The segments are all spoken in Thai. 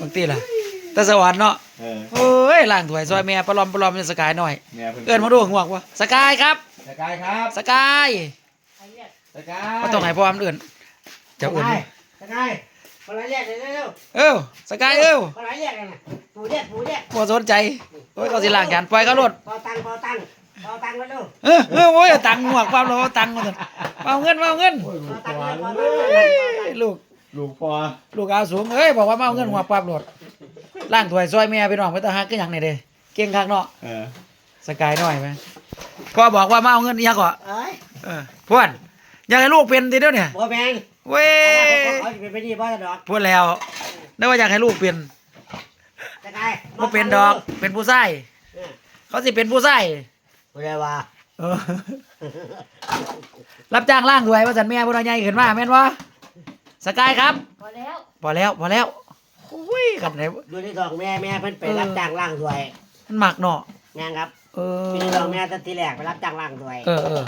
บางทีล่ะแตะสวรรค์เนาะเออโอ้ยล่างถวยซอยแม่ปลอมปลอมเป็นสกายหน่อย แม่เพิ่นเอิ้นมาดูหัวกวะสกายครับ สกายครับสกายสกายบ่ต้องให้พ่อมนเอิ้นเจ้าเอิ้นสกายคนละเรียกเลยเร็วเอ้าสกายเอ้าคนละเรียกเลยนะปูเรียกปูเรียกบ่สนใจโอ้ยเขาสิล้างจานปล่อยเขาโลดเปาตังเปาตังเปาตังมาดูเออเออโอ้ยเอาตังค์หัวกความเราเอาตังค์มาซั่นเอาเงินมาเอาเงินโอ้ยลูเปากตังปอเลยเปาเลตังยเลย เอ้ยลูก ลูกปอลูกเอาสูงเอ้ยบอกว่ามาเอาเงินหัวปั๊บโลดล่างถวยซอยแม่พี่น้องไปตาฮักก็หยังนี่เด้เก่งคักเนาะเออสกายหน่อยไหมพ่อบอกว่ามาเอาเงินอีหยังก่อนเอ้ยเออพวนอยากให้ลูกเป็นทีเดียวเนี่ยบัวแมงเว้ยเขาจะเป็นไปดีบ้าจะดอกพูดแล้วนึกว่าอยากให้ลูกเป็นสกายบ่เป็นดอกเป็นผู้ชายเขาสิเป็นผู้ชายผู้ใดว่าเออรับจ้างล่างถวยว่าสันแม่ผู้น้อยใหญ่ขึ้นมาแม่นวะ สกายครับพอแล้วพอแล้วพอแล้วโอ้ยกันไหนดูที่ดอกแม่แม่เพิ่นไปรับจ้างล่างถวยมันหมักเนาะแม่ครับเออมีดอกแม่ตั้งทีแรกไปรับจ้างล่างถวยเออเออ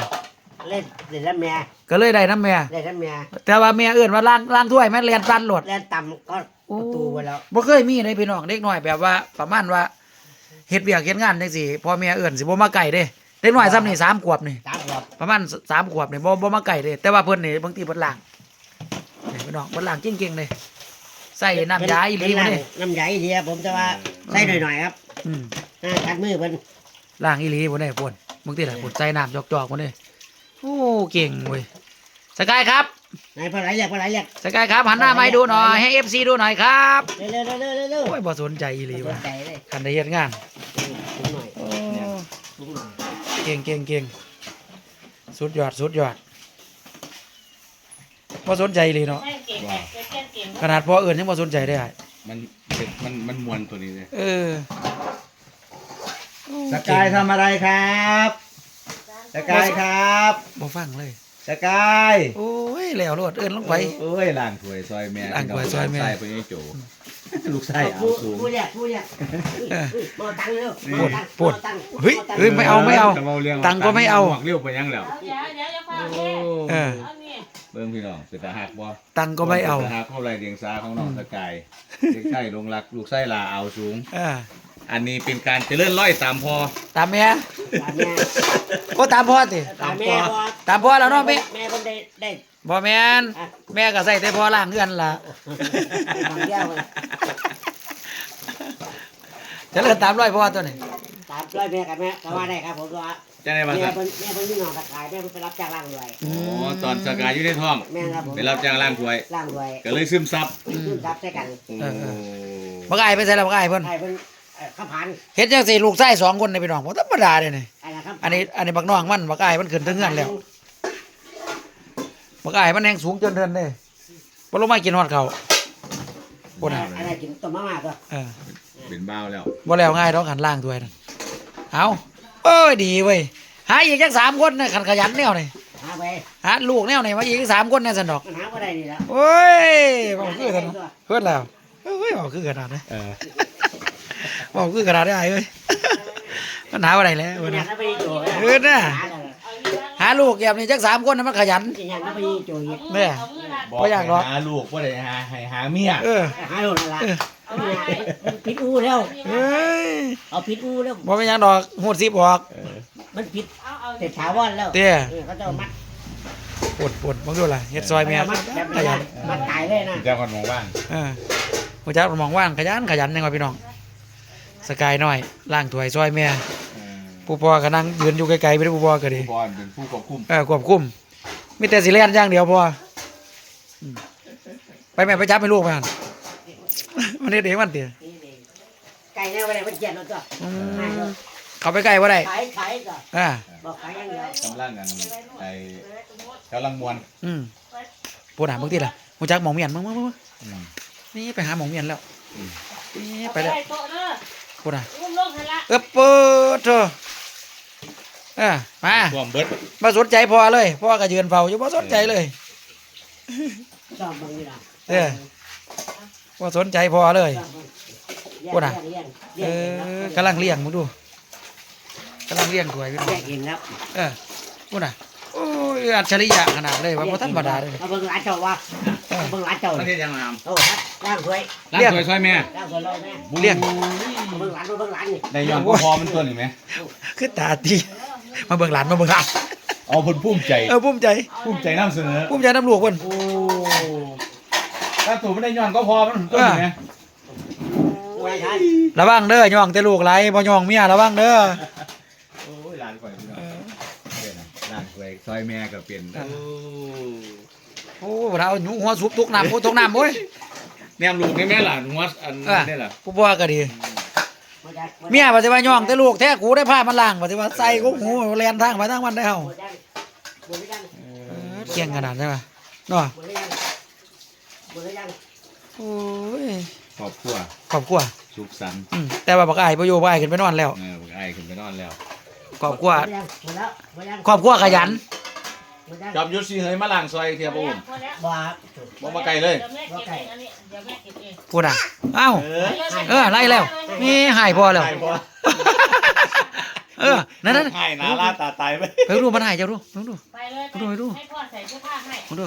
เล่นเล่นแล้วแม่ก็เลยได้น้ำแม่เล่นแล้วแม่แต่ว่าแม่เอื่นว่าล่างล่างถ้วยแม่เรียนตันโหลด เล่นต่ำก็ประตูไปแล้วบ่เคยมีเลยพี่น้องเด็กน้อยแบบว่าประมาณว่าเฮ็ดเวียกเฮ็ดงานจังซี่พ่อแม่เอื่นสิบ่มาไก่เด้เด็กน้อยซ้ำนี่สามขวบนี่สามขวบประมาณสามขวบนี่บ่บ่มาไก่เด้แต่ว่าเพิ่นนี่บางทีเพิ่นล้าง นี่พี่น้องเพิ่นล้างเก่งๆเลยใส่น้ำยาอีหลีเป็มานน้ำเด้น้ำยาอีหลีครับผมจะว่าใส่หน่อยๆครับอืมอ่ากัดมือเพิ่นล้างอีหลีบ่ได้พ่นบางทีล่ะพ่นใส่น้ำจอกๆบ่ได้โอ้เก่งเว้ยสกายครับไหนปลาไหลเรียกปลาไหลเรียกสกายครับหันหน้ามาให้ดูหน่อยให้ FC ดูหน่อยครับเร็วเร็วเร็วเร็วเร็วเร็วโอ้ยบ่สนใจอีหลีสว่ะนใจเลยคันได้เฮ็ดงานถุงหน่อยโอ้ถุงหน่อยเก่งเก่งเก่งสุดยอดสุดยอดบ่สนใจเลยเนาะ ไม่เก่งแต่เก่งเก่งขนาดพ่อเอื่นยังบ่สนใจได้อะมันเป็นมันมันมวนตัวนี้เลยเออสกายทำอะไรครับสกายครับบ่ฟังเลยสกายโอ้ยแล้วโลดเอิ้นลงไปโอ้ยล่างถวยซอยแม่ล้างถ้วยซอยแม่ใส่ไปไอ้โจลูกไส้เอาผู้สูงผู้เรียกผู้เรียกมาตังเร็วปวดมาตังปวดมาตังเฮ้ยเฮ้ยไม่เอาไม่เอาจะเรื่องตังค์ก็ไม่เอาหวักเลี้ยวไปยังแล้วเดี๋ยวเดี๋ยวจะฟังโอ้แม่ เออเอานี่เบิ่งพี่น้องเป็นตาหักบ่ตังค์ก็ไม่เอาป็นตาหักเข้าไรเดียงสาของน้องสกายเด็กไส้ลงรักลูกไส้ลาเอาสูง เอออันนี้เป็นการเจริญร้อยตามพอ ตามแม่ตามแม่โอ้ตามพ่อติตามแม่พอตามพ่อแล้วเนาะแม่แม่คนได้ได้ บ่แม่นแม่ก็ใส่แต่พ่อล้างเฮือนล่ะบางอย่างเลยจะเลินตามร้อยพ่อตัวนี้ตามช่วยแม่กับแม่ก็ว่าได้ครับผมว่าจะได้มาแม่สั่นเพิ่นแม่เพิ่นมีน้องตะกายแม่เพิ่นไปรับจ้างล่างด้วย อ๋อตอนสกายอยู่ในท้องแม่ครับผม ไปรับจ้างล่างถวย ล่างด้วยก็เลยซึมซับรับใช้กันโอ้ บักอ้ายไปใส่แล้วบักอ้ายเพิ่นให้เพิ่นเอ่อข้าวผันเฮ็ดจังซี่ลูกชายสองคนนี่พี่น้องบ่ธรรมดาเด้นี่อะไรครับอันนี้อันนี้บักน้องมันบักอ้ายมันขึ้นถึงเฮือนแล้วบักอ้ายมันแฮงสูงจนเดินเด้บ่ลงมากินฮอดเขาบ่น่ะอะไรกินต้มมาม่าก็เออเป็นบ้าวแล้วบ่แล้วง่ายดอกหันล่างด้วยนั่น เอาเอ้ยดีเว้ยหาอีกจักสามคนนะขันขยันแนวนี่หาไปหาลูกแนวนี่มาอีกสามคนแน่สันดอกมันหาบ่ได้นี่แล้วโอ้ยบอกคือกันเพื่อนแล้วเฮ้ยบอกคือขนาดนี้เออบอกคือขนาดได้เอ้ยมันหาอะไรแล้วมัเว้ยนอยานะกได้ไปโจยเออน่ะหาเลยเอานี่นะหาลูกแบบนี้จักสามคนนะมันขยันสิอยากได้ไปโจยอีกแม่เอามือละบอกบ่อยากหรอกให้หาลูกว่าได้หาให้หาเมียเออหาโดนละ เออเอามาให้มันผิดอูแล้วเฮ้ยเอาผิดอูแล้ว บ่เป็นหยังดอกหูดซิบออกเออมันผิดเอาเอาเสร็จถาวรแล้วเตี้ยเออเขาจะเอามัดปวดปวดมึงดูล่ะเฮ็ดซอยแม่มัดแบบขนี้ยันะนมัดตายเลยนะเจ้าคนมองบ้านเออผู้จักมองว่างขยันขยันยังไงพี่น้อง สกายน้อยล่างถวยซอยแม่เออผู้พ่อก็นั่งยืนอยู่ไกลๆไปได้ผู้พ่อก็ดีผู้บอลเป็นผู้ควบคุมเออควบคุมมีแต่สิเล่นอย่างเดียวพ่ออืมไปแม่ไปจับให้ลูกไปหัน มันเฮ็ดเองมันเตี๋ยไก่แน่ไปไหนมันเจ็บแล้วก็อืมเขาไปใกล้บ่ได้ขายขายก็อ่าบอกขายอย่างเดียวกำลังกันไอ้กำลังมวนอืมปวดหาบางทีล่ะหูจักหมองเมียนมึงมึงมึงอืมนี่ไปหาหมองเมียนแล้วอืมนี่เอาไปแล้วใส่โต๊ะเด้อปวดอะอุ้มลงให้ละเอ๊บเปิดเถอะเออมาท่วมเบิดมาสนใจพ่อเลยพ่อก็ยืนเฝ้าอยู่บ่สนใจเลยชอบบางนี่นะเออ บ่สนใจพ่อเลยชอบเบิ่งเลี้ยงพูดน่ะเลี้ยงเอเลี้ยงอกำลังเลี้ยงมึงดูกำลังเลี้ยงถวยพี่น้องเลี้ยงเองครับเออพูดน่ะโอ้ยอัจฉริยะขนาดเลยว่าบ่ธรรมดาเลยเอาเบิ่งหลานเจ้าว่าเอเบิ่งร้านเจ้าประเทศยังไงโอ้ครับร่างสวยร้านสวยซอยแม่ร่างสวยเลยแม่เลี้ยงเบิ่งร้านเบิ่งร้านนี่ในย้อนก็พอมันตัวนี่ไหมคือตาตีมาเบิ่งหลานมาเบิ่งหลานเอาเพิ่นภูมิใจ เออภูมิใจภูมิใจนำเสนอภูมิใจน้ำลูกเพิ่นโอ้ ถ้าตัวไม่ได้ย้อนก็พอมันตัวนี่ไหมโอ้ยท่านระวังเด้อย่องแต่ลูกไหลบ่ย่องเมียระวังเด้อโอ้ยร้านข่อยพี่น้องเป็นร้านข่อยซอยแม่ก็เป็นโอ้เราหนูหัวสุบทุกน้ำโอ้ทุกน้ำโอ้ยแนมลูกนี่แม่หลานหัวอันเออนี่แหละกูบ่ว่าก็ดีเมียว่าสิว่าย่องแต่ลูกแท้กูได้ผ้ามันล้างว่าสิว่าใส่กูหูแล่นทางไปทางมันได้เฮาหมดยังหมดยังเออเก่งขนาดใช่ป่ะเนาะ หมดยังหมดยังโอ้ยครอบครัวครอบครัวสุขสันต์อืมแต่ว่าบักอ้ายบ่อยู่บ่อ้ายขึ้นไปนอนแล้วเออไอ้ขึ้นไปนอนแล้วครอบครัวหมดยังหมดแล้วหมดยังครอบครัวขยัน หมดยังจอมยุทธสิเฮยมาล้างซอยเทียบอุ้มพอแล้วบ่บ่มาไกลเลยเดี๋ยวแม่เก็บเองอันนี้เดี๋ยวแม่เก็บเองพูดอะเอ้า เออเออไล่แล้วนี่หายพอแล้วตายบ่เออ นั่นนั่นให้นาลาตาตายไป ไปดูมันหายเจ้าดูดูดู ไปเลยดูดู ให้พ่อใส่เสื้อผ้าให้ดู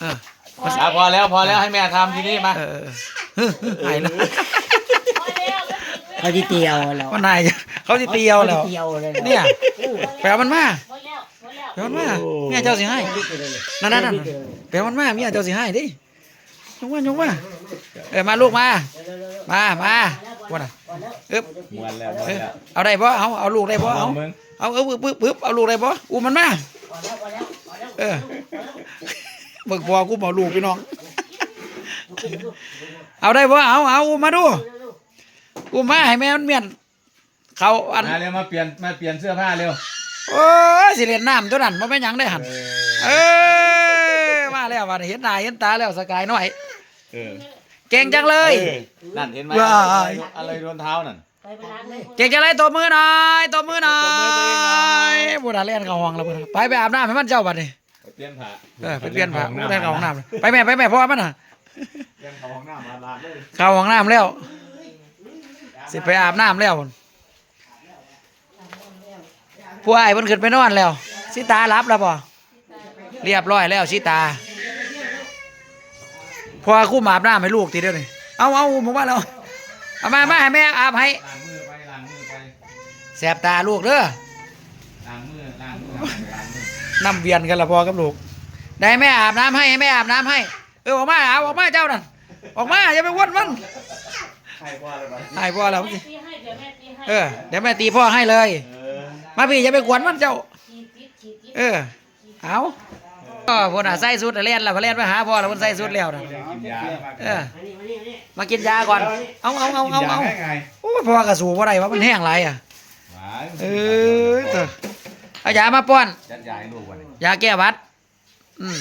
เออ อะพอแล้วพอแล้วให้แม่ทำทีนี้มาเออเออเออหายแล้วพอแล้วเขาที่เตียวแล้วมันหายเขาสิเตียวแล้วเตียวเลยเนี่ยแปลมันมาพอแล้วพอแล้วแปลมันมาเมียเจ้าสิให้นั่นนั่นนั่นแปลมันมาเมียเจ้าสิให้ดิยกมายกมาเออมาลูกมา มามาว่าน่ะเอ๊บมวนแล้วมวนเอ้ยแล้วเอาได้บ่เอาเอาลูกได้บ่เอามึงเอาเออปึ๊บปึ๊บปึ๊บเอาลูกได้บ่อุ้มมันมาเออ เบิกพอกูบอกลูกพี่น้อง เอาได้บ่เอาเอาอุ้มมาดูอุ้มมาให้แม่มันเมียนเขาอันมาเร็วมาเปลี่ยนมาเปลี่ยนเสื้อผ้าเร็วโอ้ยสิเล่นน้ำตัวนั้นบ่แม่นหยังได้หันเอเอออมาแล้วว่าเห็นหน้าเห็นตาแล้วสกายน้อยเออเก่งจังเลยออนั่นเห็นไหมว้ายอะไรโดนเท้านั่นไปไปร้านเลยเก่งจังเลยตบมือหน่อยตบมือหน่อตบมือตัวเองหน่อยยบุดาเล่นเข้าห้องแล้วบุดาไปไปอาบน้ำให้มันเจ้าบัดนี้ไป เปลี่ยนผ้าเออไปเปลี่ยนผ้าเล่นเข้าห้องน้ำไปแม่ไปแม่พ่อมันน่ะเปลี่ยนเข้าห้องน้ำมาลาดเลยเข้าห้องน้ำแล้วสิไปอาบน้ำแล้วผู้อ้ายเพิ่นขึ้นไปนอนแล้วสิตารับแล้วบ่เรียบร้อยแล้วสิตาพอคู่อาบน้ำให้ลูกทีเดียวนี่เอาเอาผมว่าแล้วเอามามาให้แม่อาบให้ล้างมือไปล้างมือไปแสบตาลูกเด้อ ล้างมือล้างมือล้างมือ น้ำเวียนกันละพอกับลูกได้แม่อาบน้ำให้ให้แม่อาบน้ำให้ เออออกมาเอาออกมาเจ้านั่นออกมาอย่าไปวนมันใครว่าอะไรบ้างให้พ่อแล้วแม่ตีให้เดี๋ยวแม่ตีให้เออเดี๋ยวแม่ตีพ่อให้เลยเออมาพี่อย่าไปกวนมันเจ้าขีดจิ๊ดขีดจิ๊ดเออเอาก็พนอะใส่สุดเล่นแล้วพอเล่นไปหาพ่อแล้วพนใส่สุดแล้วนะกินยาเออมานี่มานี่มานี่มากินยาก่อน เอาเอาเอาเอาเอากินยได้ไงโอ้ยพ่อกระสูบอะไรวะมันแห้งไรอะหวานเออ เถอะเอายามาป้อนจัดยาให้ลูกวันนี้ยาแก้หวัดอืม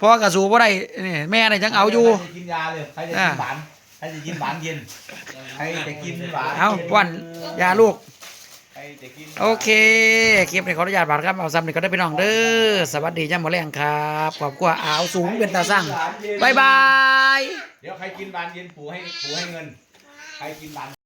พ่อกระสูบอะไรนี่แม่นี่จังเอาอยู่ ใครจะกินยาเลยใครจะกินหวานใครจะกินหวานเย็นใครจะกินหวานเอาป้อนยาลูก ใครจะกินโอเค คลิปนี้ขออนุญาตบาดครับ เอาซ้ำนี่ก็ได้พี่น้องเด้อ สวัสดีจ้าหมอแรงครับขอบคุณอาวสูงเป็นตาสั่งบายบาย เดี๋ยวใครกินหวานเย็นปูให้ปูให้เงิน ใครกินหวาน